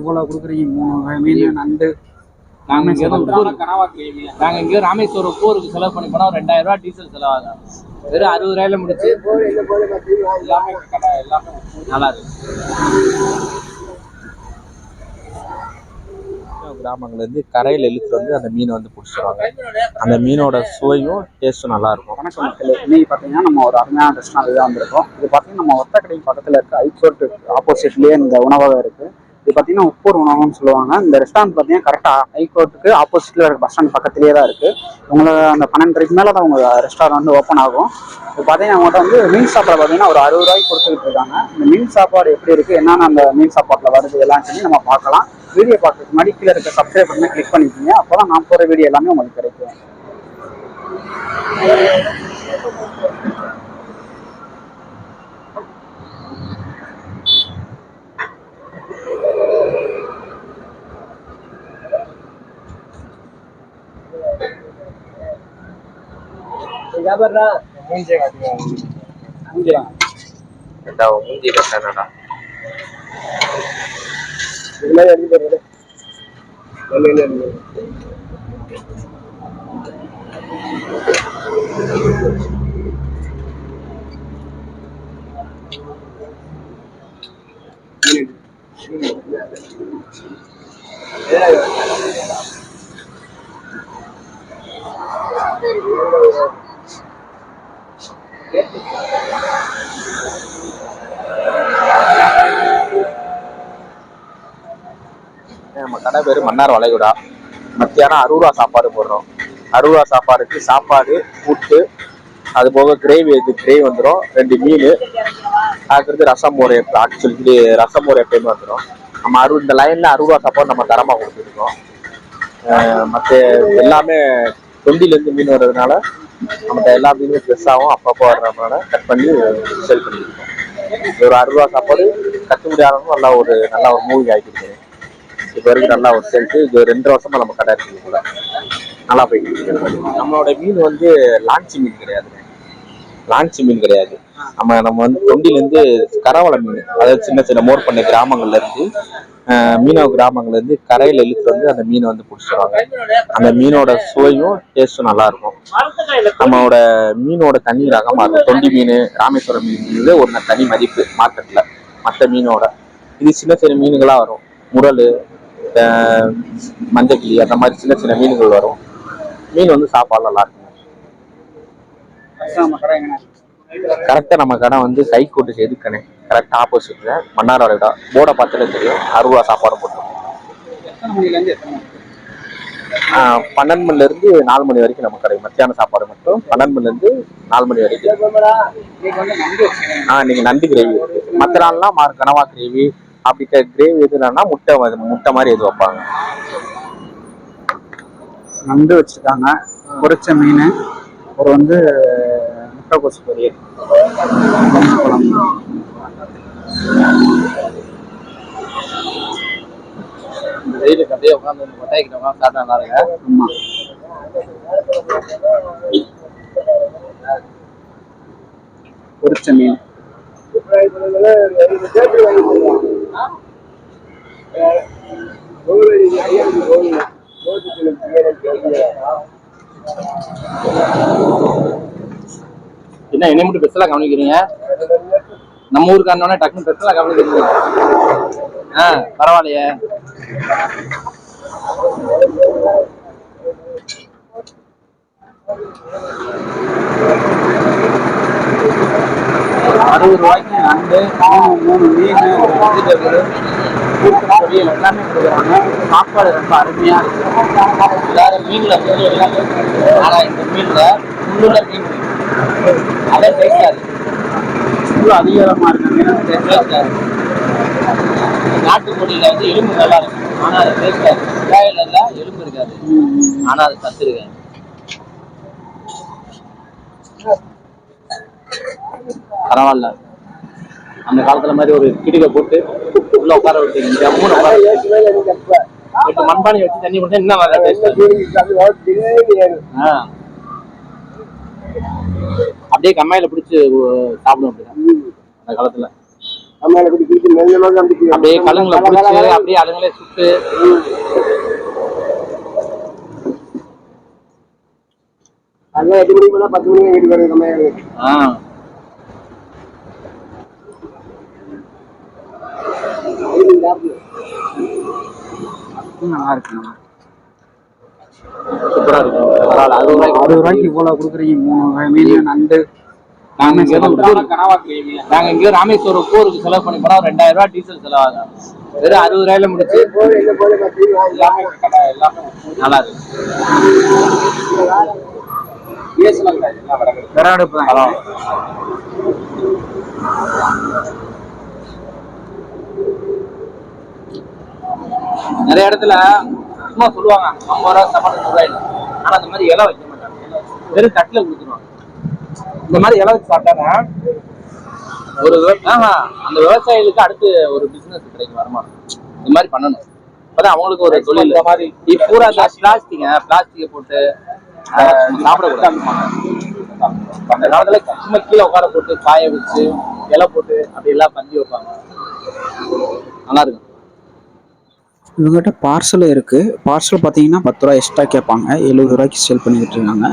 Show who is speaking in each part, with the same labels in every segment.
Speaker 1: இவ்வளோ கொடுக்குறீங்க மீன் நண்டு.
Speaker 2: நாங்க இங்க இருந்து ஊருக்கு நாங்க இங்க ராமேஸ்வரம் போருக்கு செலவு பண்ணி போனா ஒரு ரெண்டாயிரம் ரூபாய் டீசல் செலவாகும் வெறும் அறுபது ரூபாயில முடிச்சு எல்லாமே கடை எல்லாமே நல்லா இருக்கு.
Speaker 3: கிராமங்கள்ல இருந்து கரையில் இழுத்துட்டு வந்து அந்த மீனை வந்து பிடிச்சிருவாங்க அந்த மீனோட சுவையும் டேஸ்ட்டும் நல்லா இருக்கும்.
Speaker 1: வணக்கம் மக்களே. இன்னைக்கு பார்த்தீங்கன்னா நம்ம ஒரு அருமையான ரெஸ்டாரண்ட் தான் வந்திருக்கோம். இது பார்த்தீங்கன்னா நம்ம ஒத்தக்கடை பக்கத்தில் இருக்க ஐகோர்ட் ஆப்போசிட்லேயே இந்த உணவகம் இருக்கு. இது பார்த்தீங்கன்னா உப்பூர் உணவகம்னு சொல்லுவாங்க. இந்த ரெஸ்டாரண்ட் பார்த்தீங்கன்னா கரெக்டாக ஹைகோர்ட்டுக்கு ஆப்போசிட்டில் இருக்க பஸ் ஸ்டாண்ட் பக்கத்துலேயே தான் இருக்குது உங்களை அந்த பன்னெண்டரைக்கு மேலே தான் உங்கள் ரெஸ்டாரண்ட் வந்து ஓப்பன் ஆகும். இப்போ பார்த்தீங்கன்னா அவங்கள்ட்ட வந்து மீன் சாப்பாடு பார்த்தீங்கன்னா ஒரு அறுபது ரூபாய்க்கு கொடுத்துக்கிட்டு இருக்காங்க. இந்த மீன் சாப்பாடு எப்படி இருக்குது என்னென்ன அந்த மீன் சாப்பாட்டில் வருது? எல்லாம் சொல்லி நம்ம பார்க்கலாம். வீடியோ பார்க்கறதுக்கு முன்னாடி கீழே இருக்க சப்ஸ்கிரைப் பண்ணி கிளிக் பண்ணிக்கிங்க. அப்போ தான் நான் போகிற வீடியோ எல்லாமே உங்களுக்கு கிடைக்கும். மூஞ்சிலாம்
Speaker 3: மூஞ்சி கட்டணடா
Speaker 1: இதுல எழுதி போடுறது
Speaker 3: நம்ம கடை பேர் மன்னார் வளைகுடா. மத்தியானம் அறுபது ரூபா சாப்பாடு போடுறோம். அறுபது ரூபா சாப்பாடுக்கு சாப்பாடு புட்டு அது போக கிரேவி இது கிரேவி வந்துடும் ரெண்டு மீன். அதுக்கு ரசம் ஒரு ஆக்சுவலி ரசம் ஒரு எப்பயுமே வந்துடும் நம்ம அறுபது இந்த லைன்ல அறுபது ரூபா சாப்பாடு நம்ம தரமாக கொடுத்துருக்கோம். மற்ற எல்லாமே தொண்டிலேருந்து மீன் வர்றதுனால நம்மகிட்ட எல்லா மீனும் ஃப்ரெஷ்ஷாகவும் அப்பப்போ வர்றதுனால கட் பண்ணி சேல் பண்ணியிருக்கோம் இது ஒரு அறுபது ரூபா சாப்பாடு கட்டுப்படி ஆனதும் நல்லா ஒரு நல்லா ஒரு மூவி ஆகிட்டு இப்போ வரைக்கும் நல்லா ஒரு சேல்ஸு இது ரெண்டு வருஷமா நம்ம கடை இருக்குது கூட நல்லா போயிட்டு நம்மளோட மீன் வந்து லான்ச்சி மீன் கிடையாது. லான்ச்சி மீன் கிடையாது. நம்ம நம்ம வந்து தொண்டிலேருந்து கரவளை மீன் அதாவது சின்ன சின்ன மோர் பண்ண கிராமங்கள்ல இருந்து மீனவ கிராமங்கள்ல இருந்து கரையில இழுத்து வந்து அந்த மீனை வந்து பிடிச்சிருவாங்க அந்த மீனோட சுவையும் டேஸ்ட்டும் நல்லா இருக்கும். நம்மளோட மீனோட தனி ரகம் இருக்கும். தொண்டி மீன் ராமேஸ்வரம் மீன் ஒரு தனி மதிப்பு மார்க்கெட்ல மற்ற மீனோட. இது சின்ன சின்ன மீன்களாக வரும். முரல் ஆஹ் மஞ்சக்கிளி அந்த மாதிரி சின்ன சின்ன மீன்கள் வரும். மீன் வந்து சாப்பாடு நல்லா இருக்கும். கரெக்டாக நம்ம கடை வந்து கை கூட்டு எதுக்கணே கரெக்டாக ஆப்போசிட்ல மன்னார் வளைகுடா போர்டை பார்த்தாலே தெரியும். அறுபது சாப்பாடு
Speaker 1: மணிலேருந்து எத்தனை மணி
Speaker 3: ஆஹ் பன்னெண்டு மணில இருந்து நாலு மணி வரைக்கும் நம்ம கடை மத்தியான சாப்பாடு மட்டும் பன்னெண்டு மணில இருந்து நாலு மணி வரைக்கும். ஆ நீங்க நண்டு கிரேவி மற்ற நாள்லாம் மா கனவா கிரேவி. அப்படி கிரேவி எதுனா முட்டை முட்டை மாதிரி எது வைப்பாங்க.
Speaker 1: நண்டு வச்சிருக்காங்க. பொரிச்ச மீன். ஒரு வந்து முட்டைக்கோசு பொரியல். குழம்பு
Speaker 2: வெயிலுக்கு அப்படியே உட்காந்து இந்த கொட்டாய்க்கிட்ட உட்காந்து சாப்பிட்டா நல்லா இருக்கு
Speaker 1: ஆமா. பொரிச்ச மீன்
Speaker 2: என்ன என்னை மட்டும் பெருசெல்லாம் கவனிக்கிறீங்க? நம்ம ஊருக்கு அண்ணோடனே டக்குனு பெருசெல்லாம் கவனிக்கிறீங்க. ஆ பரவாயில்லையே.
Speaker 1: அறுபது ரூபாய்க்கு நண்டு மூணு மூணு மீன் வெஜிடபிள் பொரியல் எல்லாமே கொடுக்குறாங்க. சாப்பாடு ரொம்ப அருமையா இருக்கு.
Speaker 2: எல்லாரும் மீன்ல மீன் எல்லாமே இருக்கு. ஆனா இந்த மீன்ல முள்ளுள்ள மீன் அதை அதே டேஸ்டா இருக்கு.
Speaker 1: இவ்வளோ அதிகமாக இருக்கு மீன்
Speaker 2: டேஸ்டா இருக்கு நாட்டுக்கோழியில வந்து எலும்பு நல்லா இருக்கும். ஆனா அது டேஸ்டா எலும்பு இருக்காது. ஆனா அது சத்து இருக்காது. பரவாயில்ல. அந்த காலத்துல மாதிரி ஒரு கிடுக போட்டு உள்ள உட்கார விட்டு மூணு உட்கார மண்பானை வச்சு தண்ணி போட்டு இன்னும் அப்படியே கம்மாயில பிடிச்சு சாப்பிடும் அப்படிதான். அந்த காலத்துல. அப்படியே கழுங்குல பிடிச்சி அப்படியே அதுங்களே சுட்டு.
Speaker 4: அதெல்லாம் எட்டு மணிக்கு மேல பத்து மணிக்கு வீட்டுக்கு வருது நம்ம
Speaker 2: ஆ.
Speaker 1: நல்லா இருக்குங்க
Speaker 2: சூப்பரா இருக்கும். பரவாயில்ல அறுபது ரூபாய்க்கு
Speaker 1: அறுபது ரூபாய்க்கு இவ்வளவு கொடுக்குறீங்க மூணு மீன் நண்டு
Speaker 2: நாங்க இங்க நாங்க இங்க ராமேஸ்வரம் போருக்கு செலவு பண்ணி போனா ஒரு ரெண்டாயிரம் ரூபாய் டீசல் செலவாகும் வெறும் அறுபது ரூபாயில முடிச்சு எல்லாமே கடை எல்லாமே நல்லா இருக்கு.
Speaker 1: விறகடுப்பு தான்.
Speaker 2: நிறைய இடத்துல சும்மா சொல்லுவாங்க ஐம்பது ரூபா சாப்பாடு நூறு ரூபாய் ஆனா அந்த மாதிரி இலை வைக்க மாட்டாங்க. வெறும் தட்டுல கொடுத்துருவாங்க. இந்த மாதிரி இலை வச்சு சாப்பிட்டாங்க ஒரு ஆஹா, அந்த விவசாயிகளுக்கு அடுத்து ஒரு பிசினஸ் கிடைக்கும் வருமானம். இந்த மாதிரி பண்ணணும். அப்பதான் அவங்களுக்கு ஒரு தொழில். இந்த மாதிரி பூரா பிளாஸ்டிக் பிளாஸ்டிக்கை போட்டு சாப்பிடக்கூடாது. அந்த காலத்துல சும்மா கீழே உட்கார போட்டு காய வச்சு இலை போட்டு அப்படி எல்லாம் பந்தி வைப்பாங்க. நல்லா இருக்கும்.
Speaker 1: இவங்ககிட்ட பார்சல் இருக்குது பார்சல் பார்த்தீங்கன்னா பத்து ரூபா எக்ஸ்ட்ரா கேட்பாங்க. எழுபது ரூபாய்க்கு சேல் பண்ணிக்கிட்டு இருக்காங்க.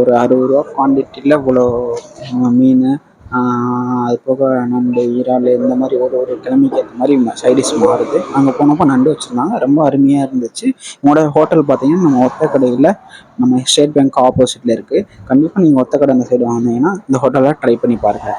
Speaker 1: ஒரு அறுபது ரூபா குவான்டிட்டியில் இவ்வளோ மீன் அது போக நண்டு இறால் இந்த மாதிரி ஒரு ஒரு கிழமைக்கு ஏற்ற மாதிரி சைடிஷ் மாறுது. அங்கே போனப்போ நண்டு வச்சுருந்தாங்க. ரொம்ப அருமையாக இருந்துச்சு. உங்களோட ஹோட்டல் பார்த்தீங்கன்னா நம்ம ஒத்தக்கடையில் நம்ம ஸ்டேட் பேங்க் ஆப்போசிட்டில் இருக்குது கண்டிப்பாக நீங்கள் ஒத்தக்கடை அந்த சைடு வாங்கினீங்கன்னா இந்த ஹோட்டலில் ட்ரை பண்ணி பாருங்கள்